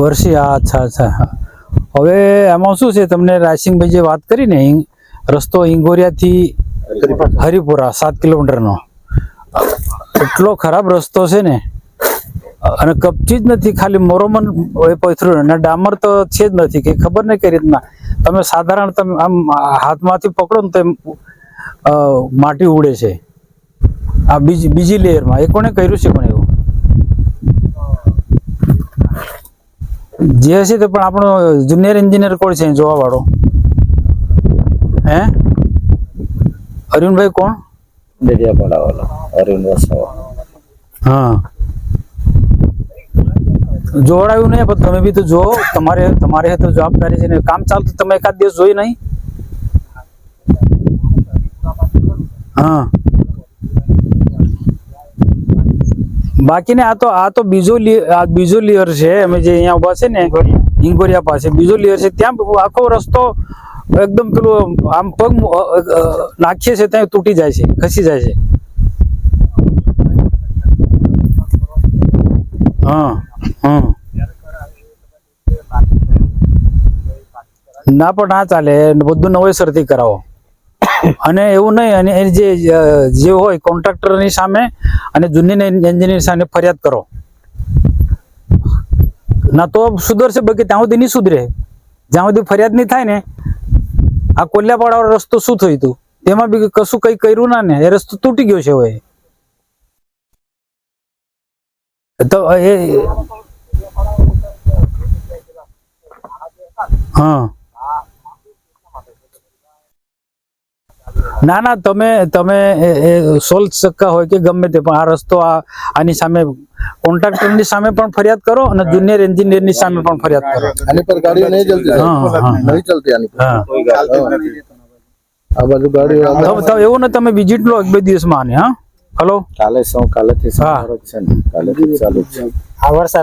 વર્ષી હા અચ્છા અચ્છા હવે એમાં શું છે તમને રાયસિંગભાઈ જે વાત કરી ને રસ્તો ઇંગોરિયાથી હરિપુરા. સાત કિલોમીટરનો. એટલો ખરાબ રસ્તો છે ને અને કપચી જ નથી ખાલી મોરોમન પથરું અને ડામર તો છે જ નથી કે ખબર નહીં કઈ રીતના. તમે સાધારણ તમે આમ હાથમાંથી પકડો ને તો એમ, માટી ઉડે છે. આ બીજી બીજી લેયરમાં. એ કોણે કર્યું છે પણ એવું? જે હશે તે પણ આપણો જુનિયર એન્જિનિયર કોણ છે? જોવા વાળો હે? અરુણભાઈ કોણ? ડેડિયાપાડા વાળો અરુણ વસાવા. હા. જોવડાવ્યું નહીં પણ તમે બી તો જો તમારે તમારે તો જવાબદારી છે ને કામ ચાલતું તમે એકાદ દિવસ જોઈ નહીં? હા. બાકી ને આ તો આ તો બીજો બીજો લેયર છે, અમે જે અહીંયા ઊભા છે ને હિંગોરિયા પાસે. બીજો લેયર છે, ત્યાં આખો રસ્તો એકદમ પેલું આમ પગ નાખીએ છે, ત્યાં તૂટી જાય છે, ખસી જાય છે. હા હા. ના પણ ના ચાલે, બધું નવેસરથી કરાવો. અને એવું નહીં, અને એ જે હોય કોન્ટ્રાક્ટરની સામે અને જૂની એન્જિનિયર સામે ફરિયાદ કરો. ના તો સુધરશે, બાકી ત્યાં સુધી નહીં સુધરે. જ્યાં સુધી ફરિયાદ નહીં થાય ને, આ કોલ્યાપાડા રસ્તો શું થયું હતું? તેમાં બી કશું કઈ કર્યું ના ને, એ રસ્તો તૂટી ગયો છે હવે. તો એ, હા. ના ના તમે તમે સોલ્વ શકતા હોય કે ગમે તે પણ આ રસ્તો આ આની સામે કોન્ટ્રાક્ટરની સામે પણ ફરિયાદ કરો અને જુનિયર એન્જિનિયરની સામે પણ ફરિયાદ કરો. આની પર ગાડીઓ નહીં ચલતી. નહીં ચલતી આની પર. હા. કોઈ ગાડી આ બાજુ ગાડીઓ એવું ને તમે વિઝિટ લો એક બે દિવસમાં આની હા? હલો? કાલે સૌ કાલેથી હા. સારો જ છે કાલેથી ચાલુ છે. આ વરસાદ